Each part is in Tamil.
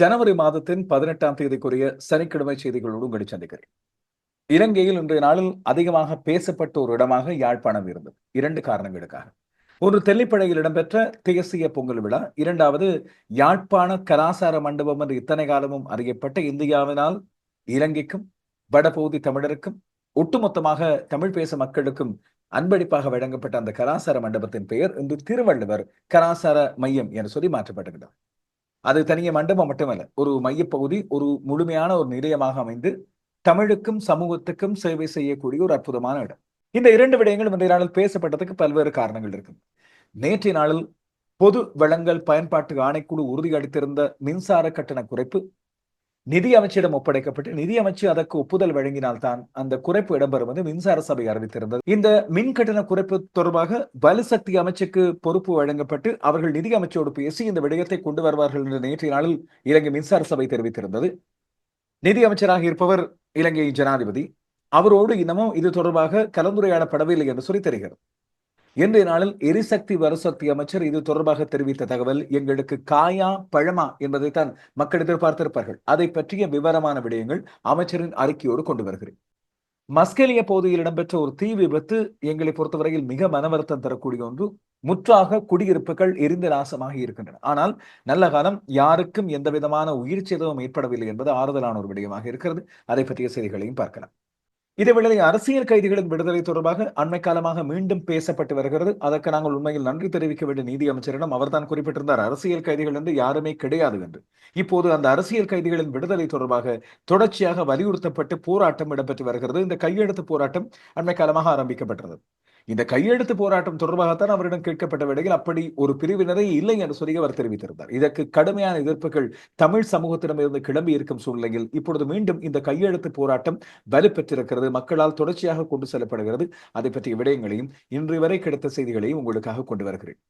ஜனவரி மாதத்தின் பதினெட்டாம் தேதிக்குரிய சனிக்கிழமை செய்திகளோடு உங்களை சந்திக்கிறேன். இலங்கையில் இன்றைய நாளில் அதிகமாக பேசப்பட்ட ஒரு இடமாக யாழ்ப்பாணம் இருந்தது. இரண்டு காரணங்களுக்காக ஒன்று தெல்லிப்படையில் இடம்பெற்ற தேசிய பொங்கல் விழா. இரண்டாவது யாழ்ப்பாண கலாசார மண்டபம் என்று இத்தனை காலமும் அறியப்பட்ட இந்தியாவினால் இலங்கைக்கும் வடபகுதி தமிழருக்கும் ஒட்டுமொத்தமாக தமிழ் பேச மக்களுக்கும் அன்பளிப்பாக வழங்கப்பட்ட அந்த கலாசார மண்டபத்தின் பெயர் இன்று திருவள்ளுவர் கலாசார மையம் என்று சொல்லி மாற்றப்பட்டிருக்கிறது. அது தனிய மண்டபம் மட்டுமல்ல ஒரு மையப்பகுதி ஒரு முழுமையான ஒரு நிலையமாக அமைந்து தமிழுக்கும் சமூகத்துக்கும் சேவை செய்யக்கூடிய ஒரு அற்புதமான இடம். இந்த இரண்டு விடயங்களும் இன்றைய நாளில் பேசப்பட்டதுக்கு பல்வேறு காரணங்கள் இருக்கு. நேற்றைய நாளில் பொது வளங்கள் பயன்பாட்டு ஆணைக்குழு உறுதியளித்திருந்த மின்சார கட்டண குறைப்பு நிதி அமைச்சிடம் ஒப்படைக்கப்பட்டு நிதி அமைச்சு அதற்கு ஒப்புதல் வழங்கினால்தான் அந்த குறைப்பு இடம்பெறும் என்று மின்சார சபை அறிவித்திருந்தது. இந்த மின் கட்டண குறைப்பு தொடர்பாக வலுசக்தி அமைச்சுக்கு பொறுப்பு வழங்கப்பட்டு அவர்கள் நிதி அமைச்சோடு பேசி இந்த விடயத்தை கொண்டு வருவார்கள் என்று நேற்றைய நாளில் இலங்கை மின்சார சபை தெரிவித்திருந்தது. நிதி அமைச்சராக இருப்பவர் இலங்கை ஜனாதிபதி. அவரோடு இன்னமும் இது தொடர்பாக கலந்துரையாடப்படவில்லை என்று சொல்லி தெரிகிறது. இன்றைய நாளில் எரிசக்தி வருசக்தி அமைச்சர் இது தொடர்பாக தெரிவித்த தகவல் எங்களுக்கு காயா பழமா என்பதைத்தான் மக்கள் எதிர்பார்த்திருப்பார்கள். அதை பற்றிய விவரமான விடயங்கள் அமைச்சரின் அறிக்கையோடு கொண்டு வருகிறேன். மஸ்கெலிய பகுதியில் இடம்பெற்ற ஒரு தீ விபத்து எங்களை பொறுத்தவரையில் மிக மனவருத்தம் தரக்கூடிய ஒன்று. முற்றாக குடியிருப்புகள் எரிந்து நாசமாக இருக்கின்றன. ஆனால் நல்ல காலம் யாருக்கும் எந்த விதமான உயிர் சேதமும் ஏற்படவில்லை என்பது ஆறுதலான ஒரு விடயமாக இருக்கிறது. அதை பற்றிய செய்திகளையும் பார்க்கலாம். இதேவேளை அரசியல் கைதிகளின் விடுதலை தொடர்பாக அண்மை காலமாக மீண்டும் பேசப்பட்டு வருகிறது. அதற்கு நாங்கள் உண்மையில் நன்றி தெரிவிக்க வேண்டிய நீதி அமைச்சரிடம் அவர்தான் குறிப்பிட்டிருந்தார். அரசியல் கைதிகள் என்று யாருமே கிடையாது என்று. இப்போது அந்த அரசியல் கைதிகளின் விடுதலை தொடர்பாக தொடர்ச்சியாக வலியுறுத்தப்பட்டு போராட்டம் இடம்பெற்று வருகிறது. இந்த கையெழுத்து போராட்டம் அண்மை காலமாக ஆரம்பிக்கப்பட்டது இந்த கையெழுத்து போராட்டம் தொடர்பாகத்தான் அவரிடம் கேட்கப்பட்ட வேளையில் அப்படி ஒரு பிரிவினரே இல்லை என்று சொல்லி அவர் தெரிவித்திருந்தார். இதற்கு கடுமையான எதிர்ப்புகள் தமிழ் சமூகத்திடமிருந்து கிளம்பி இருக்கும் சூழ்நிலையில் இப்பொழுது மீண்டும் இந்த கையெழுத்து போராட்டம் வலுப்பெற்றிருக்கிறது. மக்களால் தொடர்ச்சியாக கொண்டு செல்லப்படுகிறது. அதை பற்றிய விடயங்களையும் இன்று வரை கிடைத்த செய்திகளையும் உங்களுக்காக கொண்டு வருகிறேன்.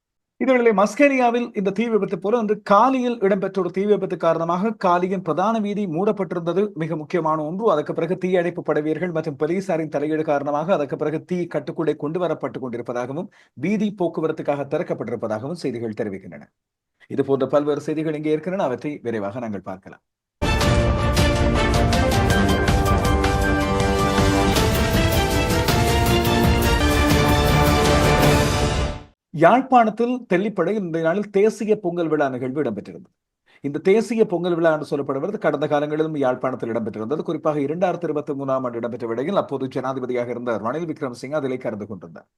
இதுவேளை மஸ்கேரியாவில் இந்த தீ விபத்து போல வந்து காலியில் இடம்பெற்ற ஒரு தீ விபத்து காரணமாக காலியின் பிரதான வீதி மூடப்பட்டிருந்தது. மிக முக்கியமான ஒன்று. அதற்கு பிறகு தீயணைப்பு படைவீர்கள் மற்றும் போலீசாரின் தலையீடு காரணமாக அதற்கு பிறகு தீ கட்டுக்குள்ளே கொண்டு வரப்பட்டுக் கொண்டிருப்பதாகவும் வீதி போக்குவரத்துக்காக திறக்கப்பட்டிருப்பதாகவும் செய்திகள் தெரிவிக்கின்றன. இது போன்ற பல்வேறு செய்திகள் இங்கே இருக்கின்றன. அவற்றை விரைவாக நாங்கள் பார்க்கலாம். யாழ்ப்பாணத்தில் தெல்லிப்படை இந்த நாளில் தேசிய பொங்கல் விழா நிகழ்வு இடம்பெற்றிருந்தது. இந்த தேசிய பொங்கல் விழா என்று சொல்லப்படுவது கடந்த காலங்களிலும் யாழ்ப்பாணத்தில் இடம்பெற்றிருந்தது. குறிப்பாக இரண்டாயிரத்தி இருபத்தி மூணாம் ஆண்டு இடம்பெற்ற விடையில் அப்போது ஜனாதிபதியாக இருந்த ரணில் விக்ரமசிங்க அதிலே கலந்து கொண்டிருந்தார்.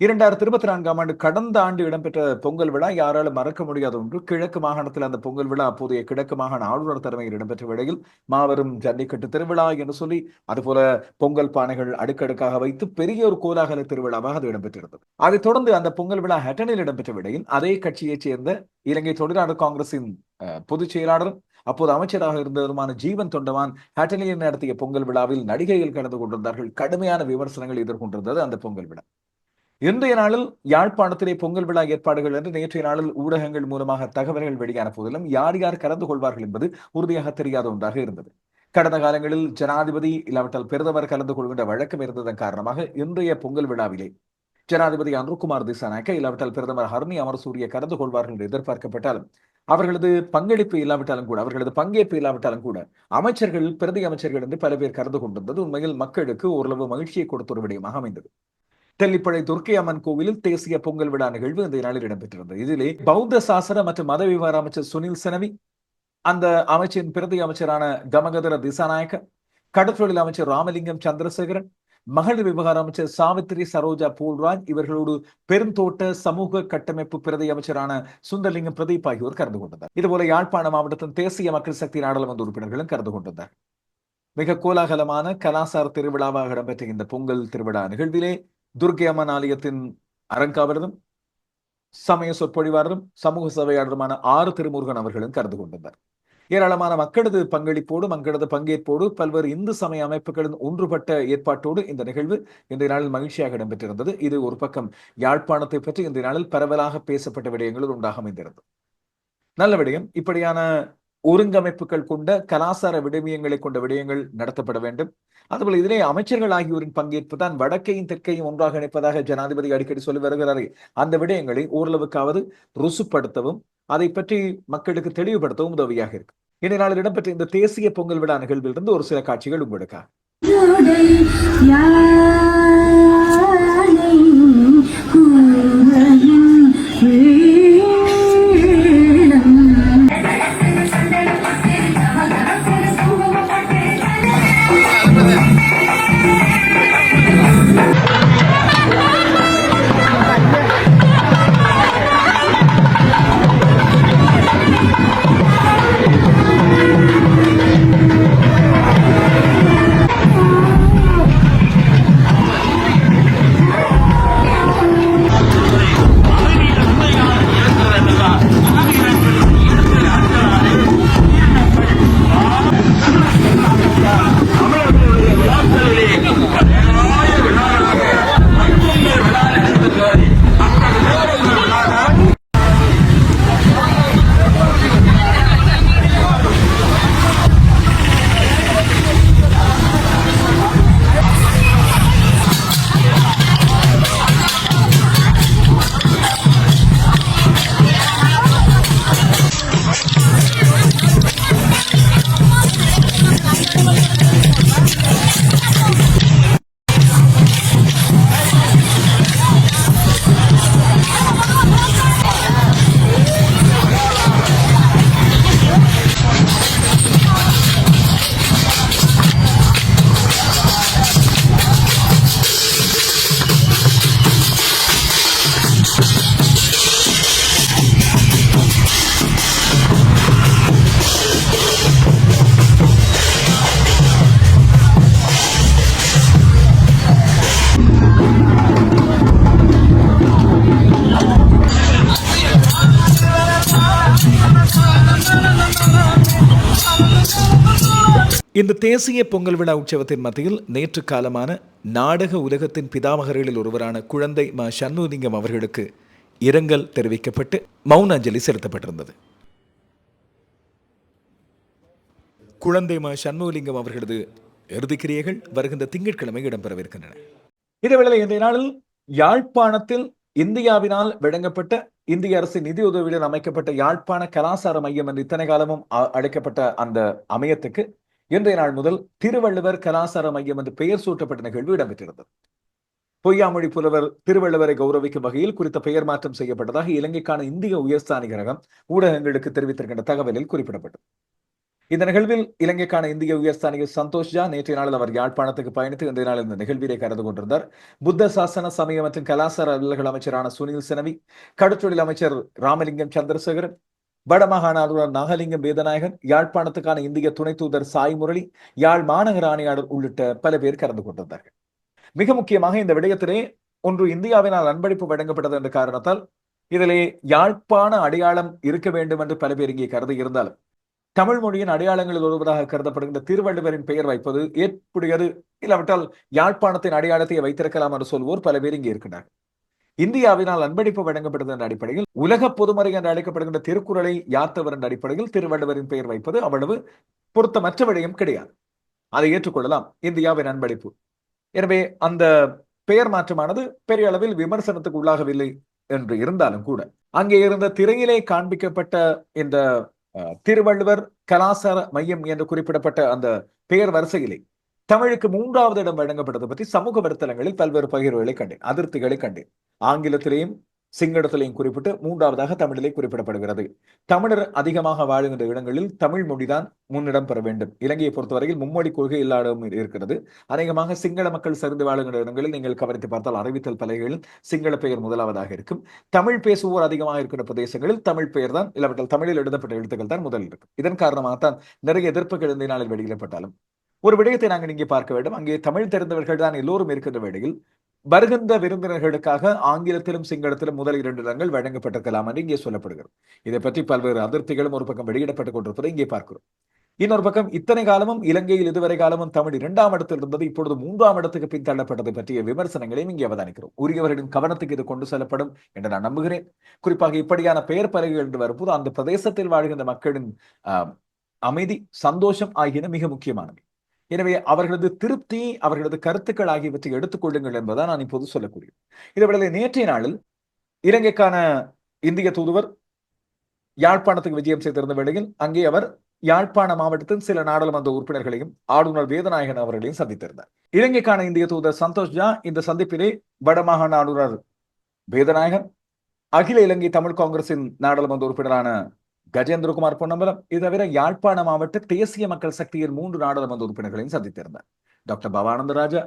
இரண்டாயிரத்தி இருபத்தி நான்காம் ஆண்டு கடந்த ஆண்டு இடம்பெற்ற பொங்கல் விழா யாராலும் மறக்க முடியாத ஒன்று. கிழக்கு மாகாணத்தில் அந்த பொங்கல் விழா அப்போதைய கிழக்கு மாகாண ஆளுநர் தலைமையில் இடம்பெற்ற விடையில் மாபெரும் ஜல்லிக்கட்டு திருவிழா என்று சொல்லி அதுபோல பொங்கல் பானைகள் அடுக்கடுக்காக வைத்து பெரிய ஒரு கோலாகல திருவிழாவாக அது இடம்பெற்றிருந்தது. அதைத் தொடர்ந்து அந்த பொங்கல் விழா ஹட்டனில் இடம்பெற்ற விடையில் அதே கட்சியைச் சேர்ந்த இலங்கை தொழிலாளர் காங்கிரசின் பொதுச் செயலாளரும் அப்போது அமைச்சராக இருந்தவருமான ஜீவன் தொண்டவான் ஹட்டனியில் நடத்திய பொங்கல் விழாவில் நடிகைகள் கலந்து கொண்டிருந்தார்கள். கடுமையான விமர்சனங்கள் எதிர்கொண்டிருந்தது அந்த பொங்கல் விழா. இன்றைய நாளில் யாழ்ப்பாணத்திலே பொங்கல் விழா ஏற்பாடுகள் என்று நேற்றைய நாளில் ஊடகங்கள் மூலமாக தகவல்கள் வெளியான போதிலும் யார் யார் கலந்து கொள்வார்கள் என்பது உறுதியாக தெரியாத ஒன்றாக இருந்தது. கடந்த காலங்களில் ஜனாதிபதி இல்லாவிட்டால் பிரதமர் கலந்து கொள்கின்ற வழக்கம் இருந்ததன் காரணமாக இன்றைய பொங்கல் விழாவிலே ஜனாதிபதி அனுகுமார் திசாநாயக்க இல்லாவிட்டால் பிரதமர் ஹர்னி அமர்சூரிய கலந்து கொள்வார்கள் என்று எதிர்பார்க்கப்பட்டாலும் அவர்களது பங்களிப்பு இல்லாவிட்டாலும் கூட அவர்களது பங்கேற்பு இல்லாவிட்டாலும் கூட அமைச்சர்கள் பிரதி அமைச்சர்கள் என்று பல பேர் கலந்து கொண்டிருந்தது. உண்மையில் மக்களுக்கு ஓரளவு மகிழ்ச்சியை கொடுத்த ஒரு விடயமாக அமைந்தது. தெல்லிப்படை துர்க்கை அம்மன் கோவிலில் தேசிய பொங்கல் விழா நிகழ்வு இந்த நாளில் இடம்பெற்றிருந்தது. இதிலே பௌத்த சாசன மற்றும் மத விவகார அமைச்சர் சுனில் செனவி அந்த அமைச்சின் பிரதி அமைச்சரான கமகதர திசாநாயக்க கடற்றொழில் அமைச்சர் ராமலிங்கம் சந்திரசேகரன் மகளிர் விவகார அமைச்சர் சாவித்திரி சரோஜா போல்ராஜ் இவர்களோடு பெருந்தோட்ட சமூக கட்டமைப்பு பிரதி அமைச்சரான சுந்தரலிங்கம் பிரதீப் ஆகியோர் கலந்து கொண்டனர். இதுபோல யாழ்ப்பாண மாவட்டத்தின் தேசிய மக்கள் சக்தி நாடாளுமன்ற உறுப்பினர்களும் கலந்து கொண்டனர். மிக கோலாகலமான கலாசார திருவிழாவாக இடம்பெற்ற இந்த பொங்கல் திருவிழா நிகழ்விலே துர்கை அம்மன் ஆலயத்தின் அறங்காவலரும் சமய சொற்பொழிவாளரும் சமூக சேவையாளருமான ஆறு திருமுருகன் அவர்களும் கலந்து கொண்டனர். ஏராளமான மக்களது பங்களிப்போடு மக்களது பங்கேற்போடு பல்வேறு இந்து சமய அமைப்புகளின் ஒன்றுபட்ட ஏற்பாட்டோடு இந்த நிகழ்வு இந்த நாளில் மகிழ்ச்சியாக இடம்பெற்றிருந்தது. இது ஒரு பக்கம் யாழ்ப்பாணத்தை பற்றி இந்த நாளில் பரவலாக பேசப்பட்ட விடயங்களில் உண்டாக அமைந்திருந்தது. நல்ல விடயம். இப்படியான ஒருங்கமைப்புகள் கொண்ட கலாசார விடயங்களை கொண்ட விடயங்கள் நடத்தப்பட வேண்டும். அதுபோல இதிலே அமைச்சர்கள் ஆகியோரின் பங்கேற்பு தான் வடக்கையும் தெற்கையும் ஒன்றாக இணைப்பதாக ஜனாதிபதி அடிக்கடி சொல்லி வருகிறார்கள் அந்த விடயங்களை ஓரளவுக்காவது ருசுப்படுத்தவும் அதை பற்றி மக்களுக்கு தெளிவுபடுத்தவும் உதவியாக இருக்கு. இன்றைய நாளில் இடம்பெற்ற இந்த தேசிய பொங்கல் விழா நிகழ்விலிருந்து ஒரு சில காட்சிகள் உங்களுக்காக. இந்த தேசிய பொங்கல் விழா உற்சவத்தின் மத்தியில் நேற்று காலமான நாடக உலகத்தின் பிதாமகர்களில் ஒருவரான குழந்தை ம சண்முகலிங்கம் அவர்களுக்கு இரங்கல் தெரிவிக்கப்பட்டு மௌன அஞ்சலி செலுத்தப்பட்டிருந்தது. குழந்தை ம சண்முகலிங்கம் அவர்களது இறுதிக்கிரியைகள் வருகின்ற திங்கட்கிழமை இடம்பெறவிருக்கின்றன. இதேவேளை இன்றைய நாளில் யாழ்ப்பாணத்தில் இந்தியாவினால் வழங்கப்பட்ட இந்திய அரசின் நிதி உதவியுடன் அமைக்கப்பட்ட யாழ்ப்பாண கலாசார மையம் என்று இத்தனை காலமும் அ- அழைக்கப்பட்ட அந்த அமையத்துக்கு இன்றைய நாள் முதல் திருவள்ளுவர் கலாசார மையம் என்று பெயர் சூட்டப்பட்ட நிகழ்வு இடம்பெற்றிருந்தது. பொய்யாமொழி புலவர் திருவள்ளுவரை கௌரவிக்கும் வகையில் குறித்த பெயர் மாற்றம் செய்யப்பட்டதாக இலங்கைக்கான இந்திய உயர்ஸ்தானிகரகம் ஊடகங்களுக்கு தெரிவித்திருக்கின்ற தகவலில் குறிப்பிடப்பட்டது. இந்த நிகழ்வில் இலங்கைக்கான இந்திய உயர்ஸ்தானிகர் சந்தோஷ் ஜா நேற்றைய நாளில் அவர் யாழ்ப்பாணத்துக்கு பயணித்து இன்றைய நாள் இந்த நிகழ்விலே கலந்து கொண்டிருந்தார். புத்த சாசன சமய மற்றும் கலாசார அலுவலர்கள் அமைச்சரான சுனில் செனவி கடற்றொழில் அமைச்சர் ராமலிங்கம் சந்திரசேகரன் வடமாகாண ஆளுநர் நாகலிங்கம் வேதநாயகன் யாழ்ப்பாணத்துக்கான இந்திய துணை தூதர் சாய் முரளி யாழ் மாநகர ஆணையாளர் உள்ளிட்ட பல பேர் கலந்து கொண்டிருந்தார்கள். மிக முக்கியமாக இந்த விடயத்திலே ஒன்று இந்தியாவினால் அன்பளிப்பு வழங்கப்பட்டது என்ற காரணத்தால் இதிலே யாழ்ப்பாண அடையாளம் இருக்க வேண்டும் என்று பல பேர் இங்கே கருதி இருந்தாலும் தமிழ் மொழியின் அடையாளங்களில் ஒருவராக கருதப்படுகின்ற திருவள்ளுவரின் பெயர் வைப்பது ஏற்புடையது. இல்லாவிட்டால் யாழ்ப்பாணத்தின் அடையாளத்தை வைத்திருக்கலாம் என்று சொல்வோர் பல பேர் இங்கே இருக்கின்றனர் இந்தியாவினால் அன்பளிப்பு வழங்கப்பட்டது என்ற அடிப்படையில் உலக பொதுமறை என்று அழைக்கப்படுகின்ற திருக்குறளை யாத்தவர் என்ற அடிப்படையில் திருவள்ளுவரின் பெயர் வைப்பது அவ்வளவு பொருத்தமற்ற விடயம் கிடையாது. அதை ஏற்றுக்கொள்ளலாம். இந்தியாவின் அன்பளிப்பு. எனவே அந்த பெயர் மாற்றமானது பெரிய அளவில் விமர்சனத்துக்கு உள்ளாகவில்லை என்று இருந்தாலும் கூட அங்கே இருந்த திரையிலே காண்பிக்கப்பட்ட இந்த திருவள்ளுவர் கலாசார மையம் என்று குறிப்பிடப்பட்ட அந்த பெயர் வரிசையிலே தமிழுக்கு மூன்றாவது இடம் வழங்கப்பட்டது பற்றி சமூக வலைத்தளங்களில் பல்வேறு பகிர்வுகளை கண்டேன் அதிருப்திகளை கண்டேன். ஆங்கிலத்திலேயும் சிங்களத்திலையும் குறிப்பிட்டு மூன்றாவதாக தமிழிலே குறிப்பிடப்படுகிறது. தமிழர் அதிகமாக வாழுகின்ற இடங்களில் தமிழ் மொழிதான் முன்னிடம் பெற வேண்டும். இலங்கையை பொறுத்தவரையில் மும்மொழி கொள்கை எல்லா இடமும் இருக்கிறது. அநேகமாக சிங்கள மக்கள் சரிந்து வாழுகின்ற இடங்களில் நீங்கள் கவனித்து பார்த்தால் அறிவித்தல் பலகைகளில் சிங்கள பெயர் முதலாவதாக இருக்கும். தமிழ் பேசுவோர் அதிகமாக இருக்கிற பிரதேசங்களில் தமிழ் பெயர் தான் இல்லாவிட்டால் தமிழில் எழுதப்பட்ட எழுத்துக்கள் தான் முதலில் இருக்கும். இதன் காரணமாகத்தான் நிறைய எதிர்ப்புகள் இந்த நாளில் வெளியிடப்பட்டாலும் ஒரு விடயத்தை நாங்கள் இங்கே பார்க்க வேண்டும். அங்கே தமிழ் தெரிந்தவர்கள் தான் எல்லோரும் இருக்கின்ற வேளையில் வருகின்ற விருந்தினர்களுக்காக ஆங்கிலத்திலும் சிங்களத்திலும் முதல் இரண்டு இடங்கள் வழங்கப்பட்டிருக்கலாம் என்று இங்கே சொல்லப்படுகிறது. இதை பற்றி பல்வேறு அதிருப்திகளும் ஒரு பக்கம் வெளியிடப்பட்டுக் கொண்டிருப்பதை இங்கே பார்க்கிறோம். இன்னொரு பக்கம் இத்தனை காலமும் இலங்கையில் இதுவரை காலமும் தமிழ் இரண்டாம் இடத்தில் இருந்தது இப்பொழுது மூன்றாம் இடத்துக்கு பின்தள்ளப்பட்டது பற்றிய விமர்சனங்களையும் இங்கே அவதானிக்கிறோம். உரியவர்களின் கவனத்துக்கு இது கொண்டு செல்லப்படும் என்று நான் நம்புகிறேன். குறிப்பாக இப்படியான பெயர் பலகைகள் என்று வரும்போது அந்த பிரதேசத்தில் வாழ்கின்ற மக்களின் ஆஹ், அமைதி சந்தோஷம் ஆகியன மிக முக்கியமானவை. எனவே அவர்களது திருப்தி அவர்களது கருத்துக்கள் ஆகியவற்றை எடுத்துக்கொள்ளுங்கள் என்பதை நான் இப்போது சொல்லக்கூடியது. இதேவேளை நேற்றைய நாளில் இலங்கைக்கான இந்திய தூதுவர் யாழ்ப்பாணத்துக்கு விஜயம் செய்திருந்த வேளையில் அங்கே அவர் யாழ்ப்பாண மாவட்டத்தின் சில நாடாளுமன்ற உறுப்பினர்களையும் ஆளுநர் வேதநாயகன் அவர்களையும் சந்தித்திருந்தார். இலங்கைக்கான இந்திய தூதர் சந்தோஷ் ஜா இந்த சந்திப்பிலே வடமாகாண ஆளுநர் வேதநாயகன் அகில இலங்கை தமிழ் காங்கிரசின் நாடாளுமன்ற உறுப்பினரான கஜேந்திரகுமார் பொன்னம்பலம் இது தவிர யாழ்ப்பாண மாவட்ட தேசிய மக்கள் சக்தியின் மூன்று நாடாளுமன்ற உறுப்பினர்களையும் சந்தித்திருந்தார். டாக்டர் பவானந்த ராஜா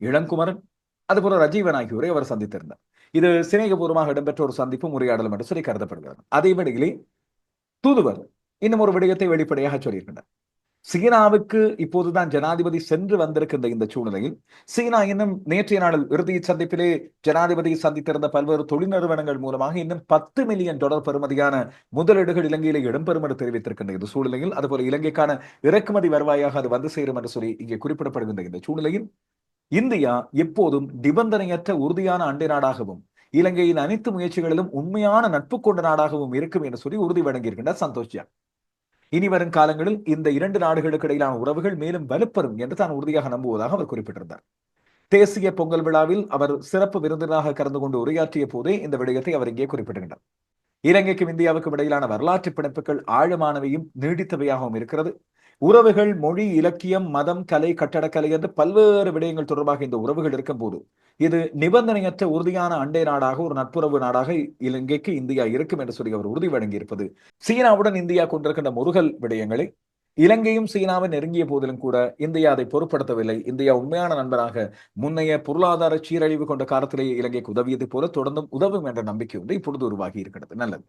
இளங்குமரன் அதுபோல ரஜீவன் ஆகியோரை அவர் சந்தித்திருந்தார். இது சிநேகபூர்வமாக இடம்பெற்ற ஒரு சந்திப்பும் உரையாடலும் என்று சொல்லி கருதப்படுகிறது. அதே வேளையிலே தூதுவர் இன்னும் ஒரு விடயத்தை வெளிப்படையாக சொல்லியிருக்கின்றார் சீனாவுக்கு இப்போதுதான் ஜனாதிபதி சென்று வந்திருக்கின்ற இந்த சூழ்நிலையில் சீனா இன்னும் நேற்றைய நாளில் இறுதி சந்திப்பிலே ஜனாதிபதி சந்தித்திருந்த பல்வேறு தொழில் நிறுவனங்கள் மூலமாக இன்னும் பத்து மில்லியன் டாலர் பெறுமதியான முதலீடுகள் இலங்கையிலே இடம்பெறும் என்று தெரிவித்திருக்கின்ற இந்த சூழ்நிலையில் அதுபோல இலங்கைக்கான இறக்குமதி வருவாயாக அது வந்து சேரும் என்று சொல்லி இங்கே குறிப்பிடப்படுகின்ற இந்த சூழ்நிலையில் இந்தியா எப்போதும் நிபந்தனையற்ற உறுதியான அண்டை நாடாகவும் இலங்கையின் அனைத்து முயற்சிகளிலும் உண்மையான நட்பு கொண்ட நாடாகவும் இருக்கும் என்று சொல்லி உறுதி வழங்கியிருக்கின்றார் சந்தோஷ் ஜான். இனி வரும் காலங்களில் இந்த இரண்டு நாடுகளுக்கு இடையிலான உறவுகள் மேலும் வலுப்பெறும் என்று தான் உறுதியாக நம்புவதாக அவர் குறிப்பிட்டிருந்தார். தேசிய பொங்கல் விழாவில் அவர் சிறப்பு விருந்தினராக கலந்து கொண்டு உரையாற்றிய போதே இந்த விடயத்தை அவர் இங்கே குறிப்பிட்டிருந்தார். இலங்கைக்கும் இந்தியாவுக்கும் இடையிலான வரலாற்று பிணைப்புகள் ஆழமானவையும் நீடித்தவையாகவும் இருக்கிறது. உறவுகள் மொழி இலக்கியம் மதம் கலை கட்டடக்கலை என்று பல்வேறு விடயங்கள் தொடர்பாக இந்த உறவுகள் இருக்கும் போது இது நிபந்தனையற்ற உறுதியான அண்டை நாடாக ஒரு நட்புறவு நாடாக இலங்கைக்கு இந்தியா இருக்கும் என்று சொல்லி அவர் உறுதி வழங்கியிருப்பது. சீனாவுடன் இந்தியா கொண்டிருக்கின்ற முருகல் விடயங்களை இலங்கையும் சீனாவை நெருங்கிய போதிலும் கூட இந்தியா அதை பொருட்படுத்தவில்லை. இந்தியா உண்மையான நண்பராக முன்னைய பொருளாதார சீரழிவு கொண்ட காலத்திலேயே இலங்கைக்கு உதவியது போல தொடர்ந்தும் உதவும் என்ற நம்பிக்கை ஒன்று இப்பொழுது உருவாகி இருக்கிறது. நல்லது.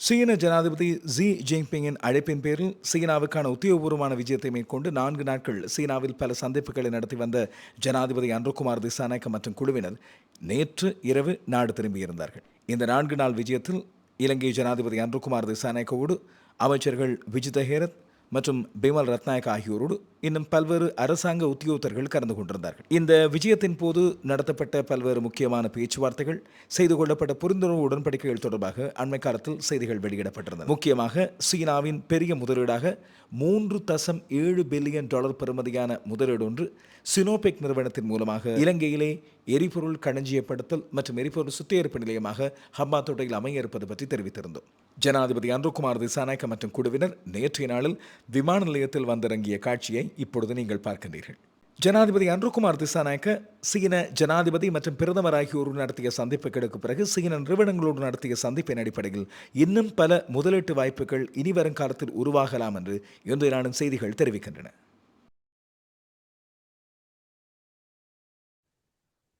சீன ஜனாதிபதி ஜி ஜின்பிங்கின் அழைப்பின் பேரில் சீனாவுக்கான உத்தியோகபூர்வமான விஜயத்தை மேற்கொண்டு நான்கு நாட்கள் சீனாவில் பல சந்திப்புகளை நடத்தி வந்த ஜனாதிபதி அன்ருகுமார் திசாநாயக்க மற்றும் குழுவினர் நேற்று இரவு நாடு திரும்பியிருந்தார்கள். இந்த நான்கு நாள் விஜயத்தில் இலங்கை ஜனாதிபதி அன்ருகுமார் திசாநாயக்கவோடு அமைச்சர்கள் விஜித ஹேரத் மற்றும் பிமல் ரத்நாயக் ஆகியோரோடு இன்னும் பல்வேறு அரசாங்க உத்தியோகத்தர்கள் கலந்து கொண்டிருந்தார்கள். இந்த விஜயத்தின் போது நடத்தப்பட்ட பல்வேறு முக்கியமான பேச்சுவார்த்தைகள் செய்து கொள்ளப்பட்ட புரிந்துணர்வு உடன்படிக்கைகள் தொடர்பாக அண்மை காலத்தில் செய்திகள் வெளியிடப்பட்டிருந்தன. முக்கியமாக சீனாவின் பெரிய முதலீடாக மூன்று தசம் ஏழு பில்லியன் டாலர் பெறுமதியான முதலீடு ஒன்று சினோபெக் நிறுவனத்தின் மூலமாக இலங்கையிலே எரிபொருள் களஞ்சியப்படுத்தல் மற்றும் எரிபொருள் சுத்திகரிப்பு நிலையமாக ஹம்பாத்தோட்டையில் அமைய இருப்பது பற்றி தெரிவித்திருந்தோம். ஜனாதிபதி அன்ருகுமார் திசாநாயக்க மற்றும் குழுவினர் நேற்றைய நாளில் விமான நிலையத்தில் வந்திறங்கிய காட்சியை இப்பொழுது நீங்கள் பார்க்கின்றீர்கள். ஜனாதிபதி அன்ருகுமார் திசாநாயக்க சீன ஜனாதிபதி மற்றும் பிரதமர் ஆகியோர் நடத்திய சந்திப்புகளுக்கு பிறகு சீன நிறுவனங்களோடு நடத்திய சந்திப்பின் அடிப்படையில் இன்னும் பல முதலீட்டு வாய்ப்புகள் இனி வரும் காலத்தில் உருவாகலாம் என்று இன்றைய நாளின் செய்திகள் தெரிவிக்கின்றன.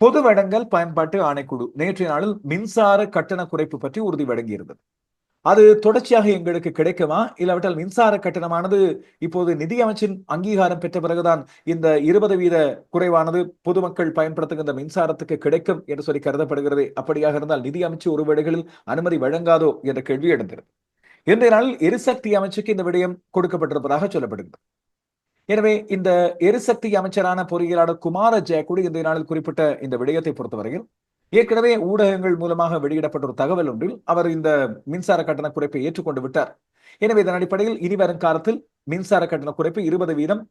பொது வழங்கல் பயன்பாட்டு ஆணைக்குழு நேற்றைய நாளில் மின்சார கட்டண குறைப்பு பற்றி உறுதி வழங்கியிருந்தது அது தொடர்ச்சியாக எங்களுக்கு கிடைக்குமா? இல்லாவிட்டால் மின்சார கட்டணமானது இப்போது நிதி அமைச்சின் அங்கீகாரம் பெற்ற பிறகுதான் இந்த இருபது வீத குறைவானது பொதுமக்கள் பயன்படுத்துகின்ற மின்சாரத்துக்கு கிடைக்கும் என்று சொல்லி கருதப்படுகிறது. அப்படியாக இருந்தால் நிதி அமைச்சு ஒரு வேளைகளில் அனுமதி வழங்காதோ என்ற கேள்வி எழுந்தது. இன்றைய நாளில் எரிசக்தி அமைச்சுக்கு இந்த விடயம் கொடுக்கப்பட்டிருப்பதாக சொல்லப்படுகிறது. எனவே இந்த எரிசக்தி அமைச்சரான பொறியியலாளர் குமார ஜெயக்குடி இன்றைய நாளில் குறிப்பிட்ட இந்த விடயத்தை பொறுத்தவரையில் ஏற்கனவே ஊடகங்கள் மூலமாக வெளியிடப்பட்ட ஒரு தகவல் ஒன்றில் அவர் இந்த மின்சார கட்டண குறைப்பை ஏற்றுக்கொண்டு விட்டார். எனவே இதன் அடிப்படையில் இனி வரும் காலத்தில் மின்சார கட்டண குறைப்பு இருபது வீதம்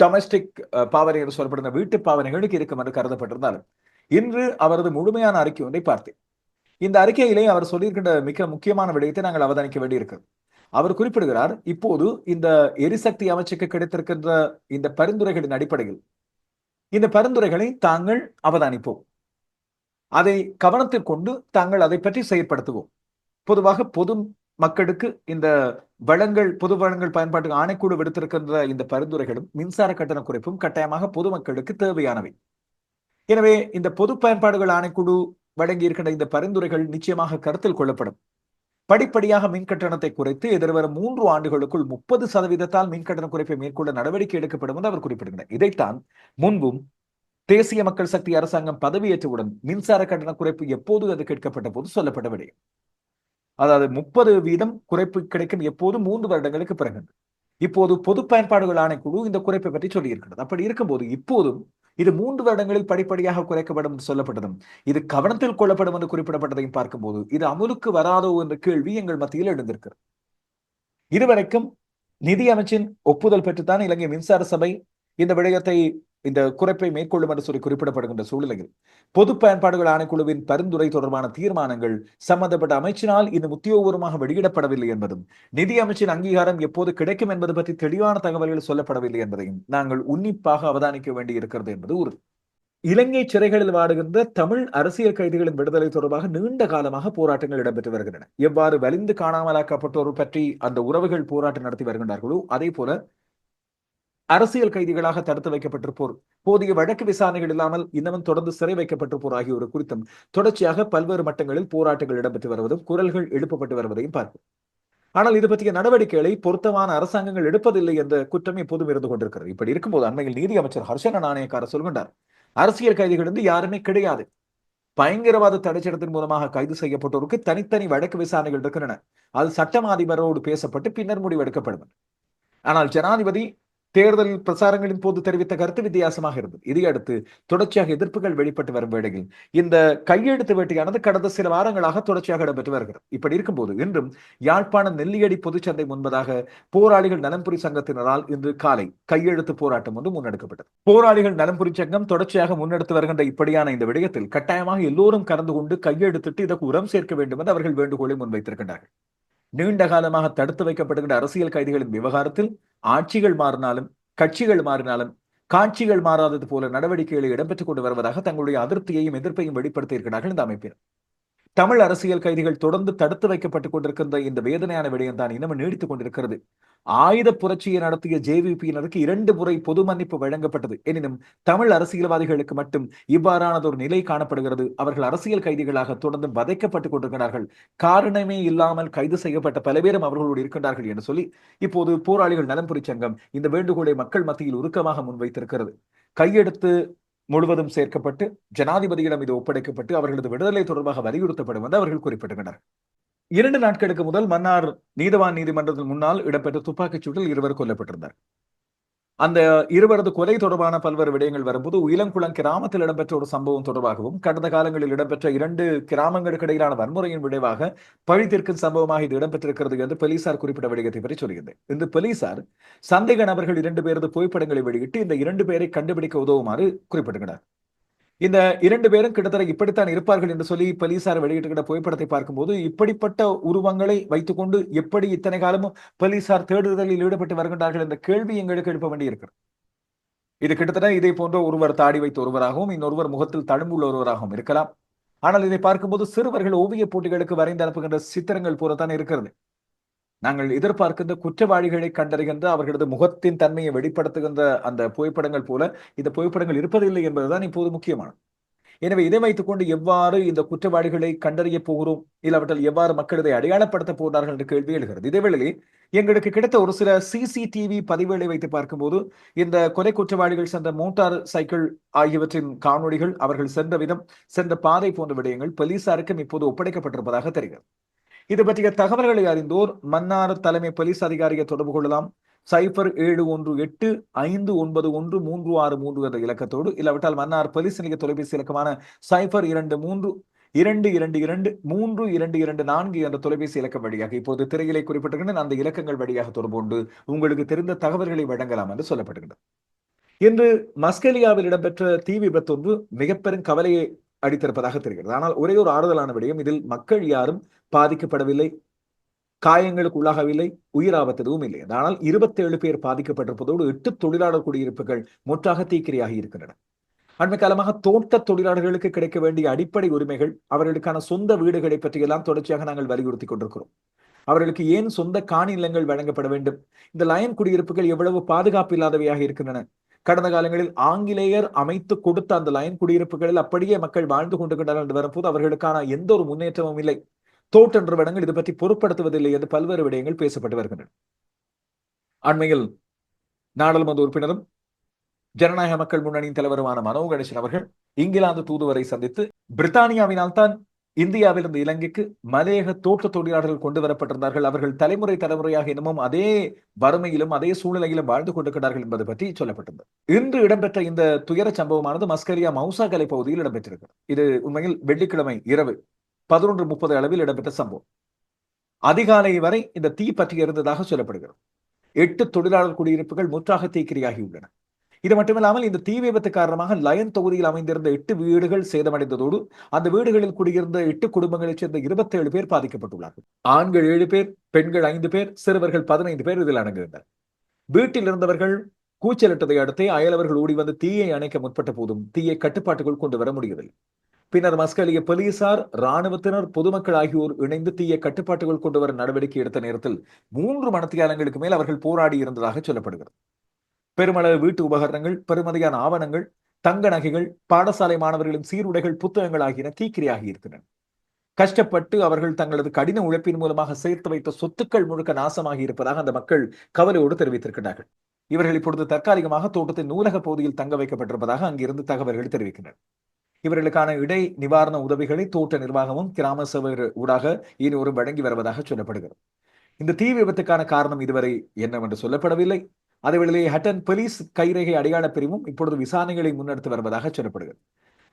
டொமஸ்டிக் பாவனை என்று சொல்லப்படுகிற வீட்டு பாவனைகளுக்கு இருக்கும் என்று கருதப்பட்டிருந்தாலும் இன்று அவரது முழுமையான அறிக்கை ஒன்றை பார்த்தேன். இந்த அறிக்கையிலே அவர் சொல்லியிருக்கின்ற மிக முக்கியமான விடயத்தை நாங்கள் அவதானிக்க வேண்டியிருக்கிறது. அவர் குறிப்பிடுகிறார் இப்போது இந்த எரிசக்தி அமைச்சுக்கு கிடைத்திருக்கின்ற இந்த பரிந்துரைகளின் அடிப்படையில் இந்த பரிந்துரைகளை தாங்கள் அவதானிப்போம். அதை கவனத்தில் கொண்டு தாங்கள் அதை பற்றி செயற்படுத்துவோம். பொதுவாக பொது மக்களுக்கு இந்த வளங்கள் பொது வளங்கள் பயன்பாட்டுக்கு ஆணைக்குழு விடுத்திருக்கின்ற இந்த பரிந்துரைகளும் மின்சார கட்டண குறைப்பும் கட்டாயமாக பொதுமக்களுக்கு தேவையானவை. எனவே இந்த பொது பயன்பாடுகள் ஆணைக்குழு வழங்கி இருக்கின்ற இந்த பரிந்துரைகள் நிச்சயமாக கருத்தில் கொள்ளப்படும். படிப்படியாக மின் கட்டணத்தை குறைத்து எதிர்வரும் மூன்று ஆண்டுகளுக்குள் முப்பது சதவீதத்தால் மின் கட்டண குறைப்பை மேற்கொள்ள நடவடிக்கை எடுக்கப்படும் என்று அவர் குறிப்பிடுகிறார் இதைத்தான் முன்பும் தேசிய மக்கள் சக்தி அரசாங்கம் பதவியேற்றவுடன் மின்சார கட்டண குறைப்பு எப்போது அது கேட்கப்பட்ட போது சொல்லப்பட்ட விடயம். அதாவது முப்பது வீதம் குறைப்பு கிடைக்கும் எப்போது மூன்று வருடங்களுக்கு பிறகு. இப்போது பொது பயன்பாடுகள் ஆணைக்குழு இந்த குறைப்பை பற்றி சொல்லியிருக்கிறது. அப்படி இருக்கும்போது இப்போதும் இது மூன்று வருடங்களில் படிப்படியாக குறைக்கப்படும் என்று சொல்லப்பட்டதும் இது கவனத்தில் கொள்ளப்படும் என்று குறிப்பிடப்பட்டதையும் பார்க்கும்போது இது அமுலுக்கு வராதோ என்ற கேள்வி எங்கள் மத்தியில் எழுந்திருக்கிறது. இதுவரைக்கும் நிதி அமைச்சின் ஒப்புதல் பெற்றுத்தான் இலங்கை மின்சார சபை இந்த விடயத்தை இந்த குறைப்பை மேற்கொள்ளும் என்று சொல்லி குறிப்பிடப்படுகின்ற சூழ்நிலையில் பொது பயன்பாடுகள் ஆணைக்குழுவின் பரிந்துரை தொடர்பான தீர்மானங்கள் சம்பந்தப்பட்ட அமைச்சினால் இன்னும் உத்தியோகபூர்வமாக வெளியிடப்படவில்லை என்பதும் நிதி அமைச்சின் அங்கீகாரம் எப்போது கிடைக்கும் என்பது பற்றி தெளிவான தகவல்கள் சொல்லப்படவில்லை என்பதையும் நாங்கள் உன்னிப்பாக அவதானிக்க வேண்டி இருக்கிறது என்பது உறுதி. இலங்கை சிறைகளில் வாடுகின்ற தமிழ் அரசியல் கைதிகளின் விடுதலை தொடர்பாக நீண்ட காலமாக போராட்டங்கள் இடம்பெற்று வருகின்றன. எவ்வாறு வலிந்து காணாமலாக்கப்பட்டோர் பற்றி அந்த உறவுகள் போராட்டம் நடத்தி வருகின்றார்களோ அதே போல அரசியல் கைதிகளாக தடுத்து வைக்கப்பட்டிருப்போர். போதிய வழக்கு விசாரணைகள் இல்லாமல் இன்னமும் தொடர்ந்து சிறை வைக்கப்பட்டிருப்போர் ஆகியோர் குறித்தும் தொடர்ச்சியாக பல்வேறு மட்டங்களில் போராட்டங்கள் இடம்பெற்று வருவதும் குரல்கள் எழுப்பப்பட்டு வருவதையும் பார்ப்போம். ஆனால் இது பற்றிய நடவடிக்கைகளை பொருத்தமான அரசாங்கங்கள் எடுப்பதில்லை என்ற குற்றம் எப்போதும் இருந்து கொண்டிருக்கிறது. இப்படி இருக்கும்போது அண்மையில் நீதி அமைச்சர் ஹர்ஷன நாணயக்காரர் சொல்கின்றார் அரசியல் கைதிகள் வந்து யாருமே கிடையாது. பயங்கரவாத தடைச்சட்டத்தின் மூலமாக கைது செய்யப்பட்டோருக்கு தனித்தனி வழக்கு விசாரணைகள் இருக்கின்றன. அது சட்டம் அதிபரோடு பேசப்பட்டு பின்னர் முடிவெடுக்கப்படும் ஆனால் ஜனாதிபதி தேர்தல் பிரசாரங்களின் போது தெரிவித்த கருத்து வித்தியாசமாக இருந்தது. இதையடுத்து தொடர்ச்சியாக எதிர்ப்புகள் வெளிப்பட்டு வரும் வேளையில் இந்த கையெழுத்து வேட்டையானது கடந்த சில வாரங்களாக தொடர்ச்சியாக இடம்பெற்று வருகிறது. இப்படி இருக்கும்போது இன்றும் யாழ்ப்பாணம் நெல்லியடி பொதுச்சந்தை முன்பதாக போராளிகள் நலன்புரி சங்கத்தினரால் இன்று காலை கையெழுத்து போராட்டம் ஒன்று முன்னெடுக்கப்பட்டது. போராளிகள் நலன்புரி சங்கம் தொடர்ச்சியாக முன்னெடுத்து வருகின்ற இப்படியான இந்த விடயத்தில் கட்டாயமாக எல்லோரும் கலந்து கொண்டு கையெழுத்திட்டு இதற்கு உரம் சேர்க்க வேண்டும் என்று அவர்கள் வேண்டுகோளை முன்வைத்திருக்கின்றார்கள். நீண்ட காலமாக தடுத்து வைக்கப்படுகின்ற அரசியல் கைதிகளின் விவகாரத்தில் ஆட்சிகள் மாறினாலும் கட்சிகள் மாறினாலும் காட்சிகள் மாறாதது போல நடவடிக்கைகளை இடம்பெற்றுக் கொண்டு வருவதாக தங்களுடைய அதிருப்தியையும் எதிர்ப்பையும் வெளிப்படுத்தி இருக்கிறார்கள் இந்த அமைப்பினர். தமிழ் அரசியல் கைதிகள் தொடர்ந்து தடுத்து வைக்கப்பட்டுக் கொண்டிருக்கின்ற இந்த வேதனையான விடயம் தான் இன்னமும் நீடித்துக் கொண்டிருக்கிறது. ஆயுத புரட்சியை நடத்திய ஜேவிபியினருக்கு இரண்டு முறை பொது மன்னிப்பு வழங்கப்பட்டது. எனினும் தமிழ் அரசியல்வாதிகளுக்கு மட்டும் இவ்வாறானதொரு நிலை காணப்படுகிறது. அவர்கள் அரசியல் கைதிகளாக தொடர்ந்து வதைக்கப்பட்டுக் கொண்டிருக்கிறார்கள். காரணமே இல்லாமல் கைது செய்யப்பட்ட பல பேரும் அவர்களோடு இருக்கின்றார்கள் என்று சொல்லி இப்போது போராளிகள் நலன்புரி சங்கம் இந்த வேண்டுகோளை மக்கள் மத்தியில் உருக்கமாக முன்வைத்திருக்கிறது. கையெடுத்து முழுவதும் சேர்க்கப்பட்டு ஜனாதிபதியிடம் இது ஒப்படைக்கப்பட்டு அவர்களது விடுதலை தொடர்பாக வலியுறுத்தப்படும் என்று அவர்கள் குறிப்பிடுகின்றனர் இரண்டு நாட்களுக்கு முதல் மன்னார் நீதவான் நீதிமன்றத்தின் முன்னால் இடம்பெற்ற துப்பாக்கிச் சூட்டில் இருவர் கொல்லப்பட்டிருந்தார். அந்த இருவரது கொலை தொடர்பான பல்வேறு விடயங்கள் வரும்போது உயிலங்குளம் கிராமத்தில் இடம்பெற்ற ஒரு சம்பவம் தொடர்பாகவும் கடந்த காலங்களில் இடம்பெற்ற இரண்டு கிராமங்களுக்கு இடையிலான வன்முறையின் விளைவாக பழி தீர்க்கும் சம்பவமாக இது இடம்பெற்றிருக்கிறது என்று போலீசார் குறிப்பிட்ட விடயத்தை பற்றி சொல்கிறது இந்த போலீசார் சந்தேக நபர்கள் இரண்டு பேரது புகைப்படங்களை வெளியிட்டு இந்த இரண்டு பேரை கண்டுபிடிக்க உதவுமாறு குறிப்பிடுகிறார். இந்த இரண்டு பேரும் கிட்டத்தட்ட இப்படித்தான் இருப்பார்கள் என்று சொல்லி போலீசார் வெளியிட்டுகிட்ட புகைப்படத்தை பார்க்கும்போது இப்படிப்பட்ட உருவங்களை வைத்துக்கொண்டு எப்படி இத்தனை காலமும் போலீசார் தேடுதலில் ஈடுபட்டு வருகின்றார்கள் என்ற கேள்வி எங்களுக்கு எழுப்ப வேண்டியிருக்கிறது. இது கிட்டத்தட்ட இதே போன்ற ஒருவர் தாடி வைத்த ஒருவராகவும் இன்னொருவர் முகத்தில் தழும்புள்ள ஒருவராகவும் இருக்கலாம். ஆனால் இதை பார்க்கும்போது சிறுவர்கள் ஓவிய போட்டிகளுக்கு வரைந்து அனுப்புகின்ற சித்திரங்கள் போலத்தான் இருக்கிறது. நாங்கள் எதிர்பார்க்கின்ற குற்றவாளிகளை கண்டறிகின்ற அவர்களது முகத்தின் தன்மையை வெளிப்படுத்துகின்ற அந்த புகைப்படங்கள் போல இந்த புகைப்படங்கள் இருப்பதில்லை என்பதுதான் இப்போது முக்கியமானது. எனவே இதை வைத்துக்கொண்டு எவ்வாறு இந்த குற்றவாளிகளை கண்டறிய போகிறோம்? இல்லாவிட்டால் எவ்வாறு மக்கள் இதை அடையாளப்படுத்த போகிறார்கள் என்று கேள்வி எழுகிறது. இதேவேளை எங்களுக்கு கிடைத்த ஒரு சில சிசிடிவி பதிவுகளை வைத்து பார்க்கும்போது இந்த கொலை குற்றவாளிகள் சென்ற மோட்டார் சைக்கிள் ஆகியவற்றின் காணொளிகள் அவர்கள் சென்ற விதம் சென்ற பாதை போன்ற விடயங்கள் போலீசாருக்கும் இப்போது ஒப்படைக்கப்பட்டிருப்பதாக தெரிகிறது. இது பற்றிய தகவல்களை அறிந்தோர் மன்னார் தலைமை போலீஸ் அதிகாரியை தொடர்பு கொள்ளலாம். சைபர் ஏழு ஒன்று எட்டு ஐந்து ஒன்பது ஒன்று மூன்று ஆறு மூன்று என்ற இலக்கத்தோடு இல்லாவிட்டால் மன்னார் போலீஸ் நிலைய தொலைபேசி இலக்கமான சைபர் இரண்டு மூன்று இரண்டு இரண்டு இரண்டு மூன்று இரண்டு இரண்டு நான்கு என்ற தொலைபேசி இலக்கம் வழியாக இப்போது திரையிலே குறிப்பிட்டிருக்கின்றன. அந்த இலக்கங்கள் வழியாக தொடர்பு கொண்டு உங்களுக்கு தெரிந்த தகவல்களை வழங்கலாம் என்று சொல்லப்படுகிறது இன்று மஸ்கெலியாவில் இடம்பெற்ற தீ விபத்தொன்று மிக பெரும் கவலையை அடித்திருப்பதாக தெரிகிறது. ஆனால் ஒரே ஒரு ஆறுதலான விடயம் இதில் மக்கள் யாரும் பாதிக்கப்படவில்லை. காயங்களுக்கு உள்ளாகவில்லை. உயிராபத்து எதுவும் இல்லை. ஆனால் இருபத்தேழு பேர் பாதிக்கப்பட்டிருப்பதோடு எட்டு தொழிலாளர் குடியிருப்புகள் முற்றாக தீக்கிரையாகி இருக்கின்றன. அண்மை காலமாக தோட்ட தொழிலாளர்களுக்கு கிடைக்க வேண்டிய அடிப்படை உரிமைகள் அவர்களுக்கான சொந்த வீடுகளை பற்றியெல்லாம் தொடர்ச்சியாக நாங்கள் வலியுறுத்தி கொண்டிருக்கிறோம். அவர்களுக்கு ஏன் சொந்த காணி நிலங்கள் வழங்கப்பட வேண்டும்? இந்த லயன் குடியிருப்புகள் எவ்வளவு பாதுகாப்பு இல்லாதவையாக இருக்கின்றன? கடந்த காலங்களில் ஆங்கிலேயர் அமைத்து கொடுத்த அந்த லயன் குடியிருப்புகளில் அப்படியே மக்கள் வாழ்ந்து கொண்டிருக்கின்றனர் என்று வரும்போது அவர்களுக்கான எந்த ஒரு முன்னேற்றமும் இல்லை. தோட்ட நிறுவனங்கள் இது பற்றி பொருட்படுத்துவதில்லை என்று பல்வேறு விடயங்கள் பேசப்பட்டு வருகின்றன. அண்மையில் நாடாளுமன்ற உறுப்பினரும் ஜனநாயக மக்கள் முன்னணியின் தலைவருமான மனோ கணேசன் அவர்கள் இங்கிலாந்து தூதுவரை சந்தித்து பிரித்தானியாவினால் தான் இந்தியாவிலிருந்து இலங்கைக்கு மலையக தோட்ட தொழிலாளர்கள் கொண்டு வரப்பட்டிருந்தார்கள். அவர்கள் தலைமுறை தலைமுறையாக இன்னமும் அதே வறுமையிலும் அதே சூழ்நிலையிலும் வாழ்ந்து கொண்டிருக்கிறார்கள் என்பது பற்றி சொல்லப்பட்டிருந்தது. இன்று இடம்பெற்ற இந்த துயர சம்பவமானது மஸ்கரியா மவுசா கலை பகுதியில் இடம்பெற்றிருக்கிறது. இது உண்மையில் வெள்ளிக்கிழமை இரவு. பதினொன்று முப்பது அளவில் இடம்பெற்ற சம்பவம். அதிகாலை வரை இந்த தீ பற்றி இருந்ததாக சொல்லப்படுகிறது. எட்டு தொழிலாளர் குடியிருப்புகள் முற்றாக தீக்கிரையாகியுள்ளன இது மட்டுமில்லாமல் இந்த தீ விபத்து காரணமாக லயன் தொகுதியில் அமைந்திருந்த எட்டு வீடுகள் சேதமடைந்ததோடு அந்த வீடுகளில் குடியிருந்த எட்டு குடும்பங்களைச் சேர்ந்த இருபத்தி ஏழு பேர் பாதிக்கப்பட்டுள்ளார்கள். ஆண்கள் ஏழு பேர் பெண்கள் ஐந்து பேர் சிறுவர்கள் பதினைந்து பேர் இதில் அடங்குகின்றனர். வீட்டில் இருந்தவர்கள் கூச்சலிட்டதை அடுத்து அயலவர்கள் ஓடி வந்து தீயை அணைக்க முற்பட்ட போதும் தீயை கட்டுப்பாட்டுக்குள் கொண்டு வர முடியவில்லை. பின்னர் மஸ்கலிய போலீசார் ராணுவத்தினர் பொதுமக்கள் ஆகியோர் இணைந்து தீய கட்டுப்பாட்டுகள் கொண்டு வர நடவடிக்கை எடுத்த நேரத்தில் மூன்று மணத்தியாலங்களுக்கு மேல் அவர்கள் போராடி இருந்ததாக சொல்லப்படுகிறது. பெருமளவு வீட்டு உபகரணங்கள் பெருமதியான ஆவணங்கள் தங்க நகைகள் பாடசாலை மாணவர்களின் சீருடைகள் புத்தகங்கள் ஆகியன தீக்கிரையாகி இருக்கின்றன. கஷ்டப்பட்டு அவர்கள் தங்களது கடின உழைப்பின் மூலமாக சேர்த்து வைத்த சொத்துக்கள் முழுக்க நாசமாகி இருப்பதாக அந்த மக்கள் கவலையோடு தெரிவித்திருக்கிறார்கள் இவர்கள் இப்பொழுது தற்காலிகமாக தோட்டத்தின் நூலக பகுதியில் தங்க வைக்கப்பட்டிருப்பதாக அங்கிருந்து தகவல்கள் தெரிவிக்கின்றன. இவர்களுக்கான இடை நிவாரண உதவிகளை தோட்ட நிர்வாகமும் கிராம சபை ஊடாக இனிவரும் வழங்கி வருவதாக சொல்லப்படுகிறது. இந்த தீ விபத்துக்கான காரணம் இதுவரை என்னவென்று சொல்லப்படவில்லை. அதேவேளையிலே ஹட்டன் போலீஸ் கைரேகை அடையாள பிரிவும் இப்பொழுது விசாரணைகளை முன்னெடுத்து வருவதாக சொல்லப்படுகிறது.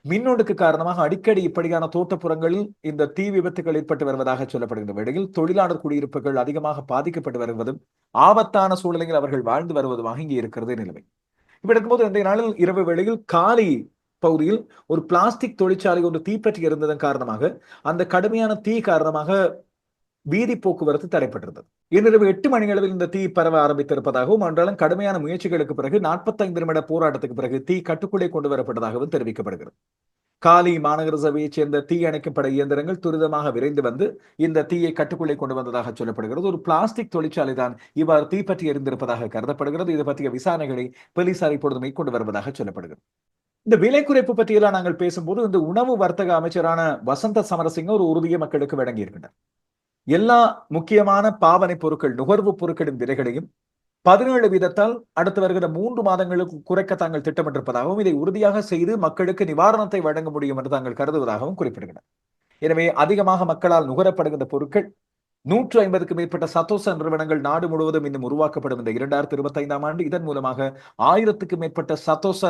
மின்னொடுக்கு காரணமாக அடிக்கடி இப்படியான தோட்டப்புறங்களில் இந்த தீ விபத்துகள் ஏற்பட்டு வருவதாக சொல்லப்படுகின்ற வேளையில் தொழிலாளர் குடியிருப்புகள் அதிகமாக பாதிக்கப்பட்டு வருவதும் ஆபத்தான சூழலில் அவர்கள் வாழ்ந்து வருவதுமாக இங்கே இருக்கிறது நிலைமை. இப்படி இருக்கும்போது இன்றைய நாளில் இரவு வேளையில் காலி பகுதியில் ஒரு பிளாஸ்டிக் தொழிற்சாலை ஒன்று தீப்பற்றி இருந்ததன் காரணமாக அந்த கடுமையான தீ காரணமாக வீதி போக்குவரத்து தடைப்பட்டிருந்தது இன்றிரவு எட்டு மணி அளவில் இந்த தீ பரவ ஆரம்பித்திருப்பதாகவும் அன்றாலும் கடுமையான முயற்சிகளுக்கு பிறகு நாற்பத்தைந்து நிமிட போராட்டத்துக்கு பிறகு தீ கட்டுக்குள்ளே கொண்டு வரப்பட்டதாகவும் தெரிவிக்கப்படுகிறது. காலி மாநகர சபையைச் சேர்ந்த தீ அணைக்கப்பட இயந்திரங்கள் துரிதமாக விரைந்து வந்து இந்த தீயை கட்டுக்குள்ளே கொண்டு வந்ததாக சொல்லப்படுகிறது. ஒரு பிளாஸ்டிக் தொழிற்சாலை தான் இவ்வாறு தீப்பற்றி எரிந்திருப்பதாக கருதப்படுகிறது. இது பற்றிய விசாரணைகளை போலீசார் இப்பொழுது மேற்கொண்டு வருவதாக சொல்லப்படுகிறது. இந்த விலை குறைப்பு பற்றியெல்லாம் நாங்கள் பேசும்போது இந்த உணவு வர்த்தக அமைச்சரான வசந்த சமரசிங்க ஒரு உறுதியை மக்களுக்கு வழங்கியிருக்கின்றார் எல்லா முக்கியமான பாவனை பொருட்கள் நுகர்வு பொருட்களின் விலைகளையும் பதினேழு வீதத்தால் அடுத்து வருகிற மூன்று மாதங்களுக்கு குறைக்க தாங்கள் திட்டமிட்டிருப்பதாகவும் இதை உறுதியாக செய்து மக்களுக்கு நிவாரணத்தை வழங்க முடியும் என்று தாங்கள் கருதுவதாகவும் குறிப்பிடுகின்றனர். எனவே அதிகமாக மக்களால் நுகரப்படுகின்ற பொருட்கள் நூற்று ஐம்பதுக்கு மேற்பட்ட சத்தோச நிறுவனங்கள் நாடு முழுவதும் இன்னும் உருவாக்கப்படும் இந்த இரண்டாயிரத்தி இருபத்தி ஐந்தாம் ஆண்டு. இதன் மூலமாக ஆயிரத்துக்கு மேற்பட்ட சத்தோச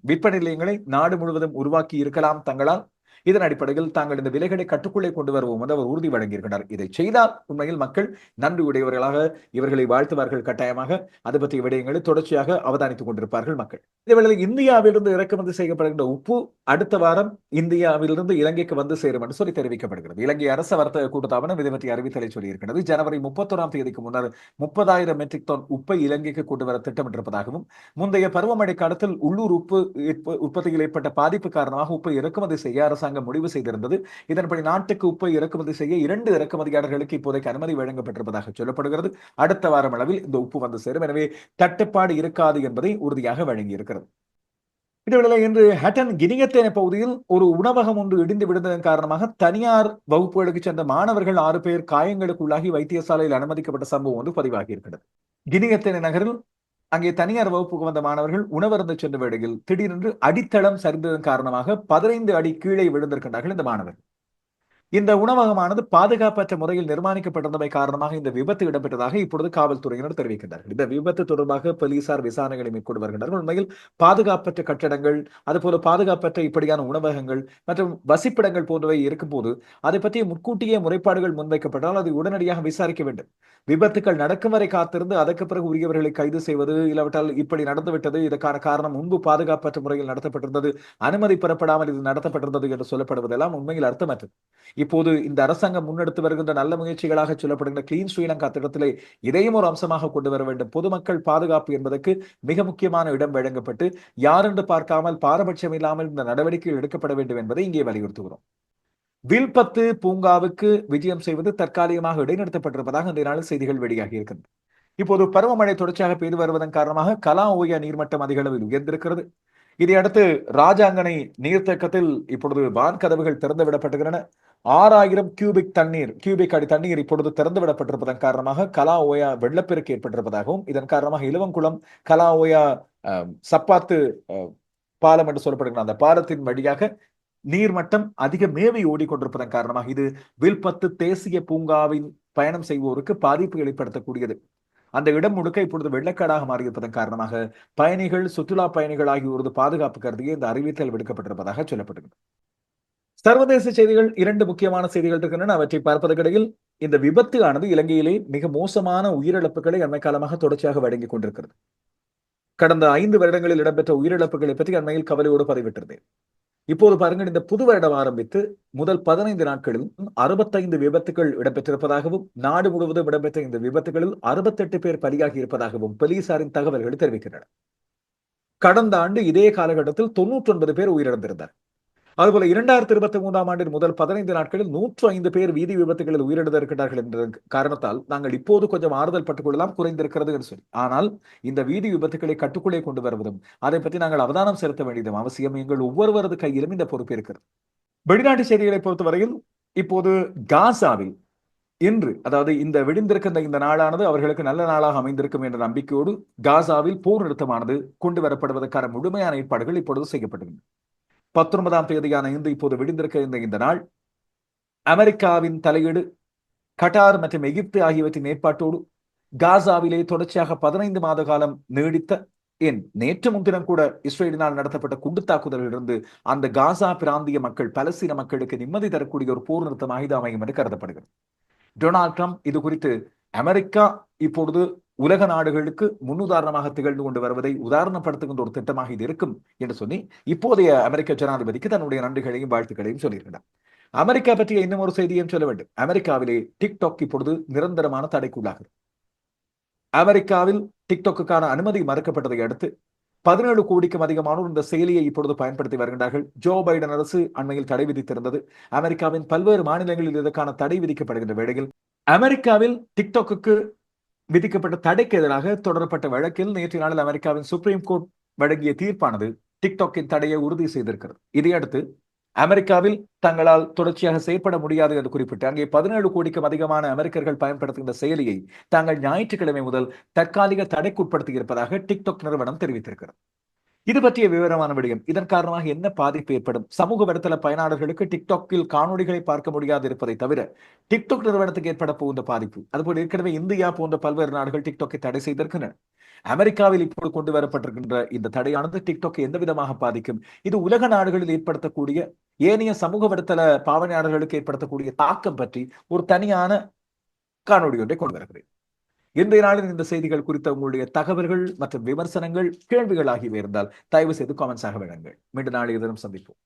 விற்பனை நிலையங்களை நாடு முழுவதும் உருவாக்கி இருக்கலாம் தங்களால். இதன் அடிப்படையில் தாங்கள் இந்த விலைகளை கட்டுக்குள்ளே கொண்டு வருவோம் என்று அவர் உறுதி வழங்கியிருக்கிறார். இதை செய்தால் உண்மையில் மக்கள் நன்றி உடையவர்களாக இவர்களை வாழ்த்துவார்கள் கட்டாயமாக. அது பற்றிய விடயங்களை தொடர்ச்சியாக அவதானித்துக் கொண்டிருப்பார்கள் மக்கள். இதேவேளை இந்தியாவிலிருந்து இறக்குமதி செய்யப்படுகின்ற உப்பு அடுத்த வாரம் இந்தியாவிலிருந்து இலங்கைக்கு வந்து சேரும் என்று சொல்லி தெரிவிக்கப்படுகிறது. இலங்கை அரச வர்த்தக கூட்டத்தாபனம் இதை பற்றி அறிவித்தலை சொல்லியிருக்கிறது. ஜனவரி முப்பத்தொராம் தேதிக்கு முன்னர் முப்பதாயிரம் மெட்ரிக் டன் உப்பை இலங்கைக்கு கொண்டு வர திட்டமிட்டிருப்பதாகவும் முந்தைய பருவமழை காலத்தில் உள்ளூர் உப்பு உற்பத்தியில் ஏற்பட்ட பாதிப்பு காரணமாக உப்பை இறக்குமதி செய்ய அரசாங்கம் அரசாங்கம் முடிவு செய்திருந்தது. இதன்படி நாட்டுக்கு உப்பை இறக்குமதி செய்ய இரண்டு இறக்குமதியாளர்களுக்கு இப்போதைக்கு அனுமதி வழங்கப்பட்டிருப்பதாக சொல்லப்படுகிறது. அடுத்த வாரம் அளவில் இந்த உப்பு வந்து சேரும். எனவே தட்டுப்பாடு இருக்காது என்பதை உறுதியாக வழங்கியிருக்கிறது. இதுவேளை இன்று ஹட்டன் கினியத்தேன பகுதியில் ஒரு உணவகம் ஒன்று இடிந்து விழுந்ததன் காரணமாக தனியார் வகுப்புகளுக்கு சென்ற மாணவர்கள் ஆறு பேர் காயங்களுக்குள்ளாகி வைத்தியசாலையில் அனுமதிக்கப்பட்ட சம்பவம் ஒன்று பதிவாகி இருக்கிறது கினியத்தேன நகரில் அங்கே தனியார் வகுப்புக்கு வந்த மாணவர்கள் உணவருந்து சென்ற வேளையில் திடீரென்று அடித்தளம் சரிந்ததன் காரணமாக பதினைந்து அடி கீழே விழுந்திருக்கின்றார்கள் இந்த மாணவர்கள். இந்த உணவகமானது பாதுகாப்பற்ற முறையில் நிர்மாணிக்கப்பட்டிருந்தமை காரணமாக இந்த விபத்து இடம்பெற்றதாக இப்பொழுது காவல்துறையினர் தெரிவிக்கின்றார்கள் இந்த விபத்து தொடர்பாக போலீசார் விசாரணைகளை மேற்கொண்டு வருகின்றனர். உண்மையில் பாதுகாப்பற்ற கட்டடங்கள் அதுபோல பாதுகாப்பற்ற இப்படியான உணவகங்கள் மற்றும் வசிப்பிடங்கள் போன்றவை இருக்கும்போது அதை பற்றிய முன்கூட்டியே முறைப்பாடுகள் முன்வைக்கப்பட்டால் அதை உடனடியாக விசாரிக்க வேண்டும். விபத்துக்கள் நடக்கும் வரை காத்திருந்து அதற்கு பிறகு உரியவர்களை கைது செய்வது இல்லாவிட்டால் இப்படி நடந்துவிட்டது. இதற்கான காரணம் முன்பு பாதுகாப்பற்ற முறையில் நடத்தப்பட்டிருந்தது. அனுமதி பெறப்படாமல் இது நடத்தப்பட்டிருந்தது என்று சொல்லப்படுவதெல்லாம் உண்மையில் அர்த்தமற்றது. இப்போது இந்த அரசாங்கம் முன்னெடுத்து வருகின்ற நல்ல முயற்சிகளாக சொல்லப்படுகின்ற கிளீன் ஸ்ரீலங்கா திட்டத்திலே இதையும் ஒரு அம்சமாக கொண்டு வர வேண்டும். பொதுமக்கள் பாதுகாப்பு என்பதற்கு மிக முக்கியமான இடம் வழங்கப்பட்டு யாரென்று பார்க்காமல் பாரபட்சம் இல்லாமல் இந்த நடவடிக்கைகள் எடுக்கப்பட வேண்டும் என்பதை இங்கே வலியுறுத்துகிறோம். வில்பத்து பூங்காவுக்கு விஜயம் செய்வது தற்காலிகமாக இடைநிறுத்தப்பட்டிருப்பதாக இந்த நாளில் செய்திகள் வெளியாகி இருக்கின்றன. இப்போது பருவமழை தொடர்ச்சியாக பெய்து வருவதன் காரணமாக கலா ஓயா நீர்மட்டம் அதிக அளவில் உயர்ந்திருக்கிறது. இதையடுத்து ராஜாங்கனை நீர்த்தேக்கத்தில் இப்பொழுது வான் கதவுகள் திறந்து விடப்பட்டுகின்றன ஆறாயிரம் கியூபிக் தண்ணீர் கியூபிக் அடி தண்ணீர் இப்பொழுது திறந்து விடப்பட்டிருப்பதன் காரணமாக கலா ஓயா வெள்ளப்பெருக்கு ஏற்பட்டிருப்பதாகவும் இதன் காரணமாக இலவங்குளம் கலா ஓயா சப்பாத்து பாலம் என்று சொல்லப்படுகிற அந்த பாலத்தின் வழியாக நீர்மட்டம் அதிக மேவி ஓடிக்கொண்டிருப்பதன் காரணமாக இது வில்பத்து தேசிய பூங்காவின் பயணம் செய்வோருக்கு பாதிப்பு ஏற்படுத்தக்கூடியது. அந்த இடம் முழுக்க இப்பொழுது வெள்ளக்காடாக மாறியிருப்பதன் காரணமாக பயணிகள் சுற்றுலா பயணிகள் ஆகியோரது பாதுகாப்பு கருதியே இந்த அறிவித்தல் விடுக்கப்பட்டிருப்பதாக சொல்லப்படுகிறது. சர்வதேச செய்திகள் இரண்டு முக்கியமான செய்திகள் இருக்கின்றன. அவற்றை பார்ப்பதற்கிடையில் இந்த விபத்து ஆனது இலங்கையிலே மிக மோசமான உயிரிழப்புகளை அண்மை காலமாக தொடர்ச்சியாக வழங்கிக் கொண்டிருக்கிறது. கடந்த ஐந்து வருடங்களில் இடம்பெற்ற உயிரிழப்புகளை பற்றி அண்மையில் கவலையோடு பதிவிட்டிருந்தேன். இப்போது பாருங்கள் இந்த புது வருடம் ஆரம்பித்து முதல் பதினைந்து நாட்களில் அறுபத்தைந்து விபத்துகள் இடம்பெற்றிருப்பதாகவும் நாடு முழுவதும் இடம்பெற்ற இந்த விபத்துகளில் அறுபத்தெட்டு பேர் பலியாகி இருப்பதாகவும் போலீசாரின் தகவல்கள் தெரிவிக்கின்றன. கடந்த ஆண்டு இதே காலகட்டத்தில் தொன்னூற்றி ஒன்பது பேர் உயிரிழந்திருந்தார் அதுபோல இரண்டாயிரத்தி இருபத்தி மூன்றாம் ஆண்டின் முதல் பதினைந்து நாட்களில் நூற்று ஐந்து பேர் வீதி விபத்துகளில் உயிரிழந்திருக்கிறார்கள் என்ற காரணத்தால் நாங்கள் இப்போது கொஞ்சம் ஆறுதல் பட்டுக்கொள்ளலாம் குறைந்திருக்கிறது என்று சொல்லி. ஆனால் இந்த வீதி விபத்துகளை கட்டுக்குள்ளே கொண்டு வருவதும் அதை பற்றி நாங்கள் அவதானம் செலுத்த வேண்டியதும் அவசியம் எங்கள் ஒவ்வொருவரது கையிலும் இந்த பொறுப்பு இருக்கிறது. வெளிநாட்டு செய்திகளை பொறுத்தவரையில் இப்போது காசாவில் இன்று அதாவது இந்த விடிந்திருக்கின்ற இந்த நாளானது அவர்களுக்கு நல்ல நாளாக அமைந்திருக்கும் என்ற நம்பிக்கையோடு காசாவில் போர் நிறுத்தமானது கொண்டு வரப்படுவதற்கான முழுமையான ஏற்பாடுகள் இப்பொழுது செய்யப்பட்டுள்ளன. பத்தொன்பதாம் தேதியான இன்று இப்போது விடிந்திருக்க இந்த இந்த நாள். அமெரிக்காவின் தலையீடு கட்டார் மற்றும் எகிப்து ஆகியவற்றின் ஏற்பாட்டோடு காசாவிலே தொடர்ச்சியாக பதினைந்து மாத காலம் நீடித்த ஏன் நேற்று முன்தினம் கூட இஸ்ரேலினால் நடத்தப்பட்ட குண்டு தாக்குதலிலிருந்து அந்த காசா பிராந்திய மக்கள் பலஸ்தீன மக்களுக்கு நிம்மதி தரக்கூடிய ஒரு போர் நிறுத்தமாக இது அமையும் என்று கருதப்படுகிறது. டொனால்ட் ட்ரம்ப் இது குறித்து அமெரிக்கா இப்பொழுது உலக நாடுகளுக்கு முன்னுதாரணமாக திகழ்ந்து கொண்டு வருவதை உதாரணப்படுத்துகின்ற ஒரு திட்டமாக இது இருக்கும் என்று சொல்லி இப்போதைய அமெரிக்க ஜனாதிபதிக்கு தன்னுடைய நன்றிகளையும் வாழ்த்துக்களையும் சொல்லியிருக்கிறார். அமெரிக்கா பற்றிய இன்னும் ஒரு செய்தியும் சொல்ல வேண்டும். அமெரிக்காவிலே டிக்டாக் இப்பொழுது நிரந்தரமான தடைக்குள்ளாகிறது. அமெரிக்காவில் டிக்டாக்குக்கான அனுமதி மறுக்கப்பட்டதை அடுத்து பதினேழு கோடிக்கும் அதிகமானோர் இந்த செயலியை இப்பொழுது பயன்படுத்தி வருகின்றார்கள். ஜோ பைடன் அரசு அண்மையில் தடை விதித்திருந்தது. அமெரிக்காவின் பல்வேறு மாநிலங்களில் இதற்கான தடை விதிக்கப்படுகின்ற வேளையில் அமெரிக்காவில் டிக்டாக்கு விதிக்கப்பட்ட தடைக்கு எதிராக தொடரப்பட்ட வழக்கில் நேற்று நாளில் அமெரிக்காவின் சுப்ரீம் கோர்ட் வழங்கிய தீர்ப்பானது டிக்டாக்கின் தடையை உறுதி செய்திருக்கிறது. இதையடுத்து அமெரிக்காவில் தங்களால் தொடர்ச்சியாக செயற்பட முடியாது என்று குறிப்பிட்டு அங்கே பதினேழு கோடிக்கும் அதிகமான அமெரிக்கர்கள் பயன்படுத்துகின்ற செயலியை தாங்கள் ஞாயிற்றுக்கிழமை முதல் தற்காலிக தடைக்குட்படுத்தி இருப்பதாக டிக்டாக் நிறுவனம் தெரிவித்திருக்கிறது. இது பற்றிய விவரமான விடயம். இதன் காரணமாக என்ன பாதிப்பு ஏற்படும்? சமூக வலைத்தள பயனாளர்களுக்கு டிக்டாக்கில் காணொலிகளை பார்க்க முடியாது இருப்பதை தவிர டிக்டாக் நிறுவனத்துக்கு ஏற்பட போகின்ற பாதிப்பு. அதுபோல் ஏற்கனவே இந்தியா போன்ற பல்வேறு நாடுகள் டிக்டாக்கை தடை செய்திருக்கின்றன. அமெரிக்காவில் இப்போது கொண்டு வரப்பட்டிருக்கின்ற இந்த தடையானது டிக்டாக் எந்த விதமாக பாதிக்கும்? இது உலக நாடுகளில் ஏற்படுத்தக்கூடிய ஏனைய சமூக வலைத்தள பாவனையாளர்களுக்கு ஏற்படுத்தக்கூடிய தாக்கம் பற்றி ஒரு தனியான காணொலி ஒன்றை கொண்டு வருகிறேன் இன்றைய நாளில் இந்த செய்திகள் குறித்த உங்களுடைய தகவல்கள் மற்றும் விமர்சனங்கள் கேள்விகள் ஆகியவை இருந்தால் தயவு செய்து காமெண்ட்ஸாக வழங்குங்கள் மீண்டும் நாளைய தினம் சந்திப்போம்.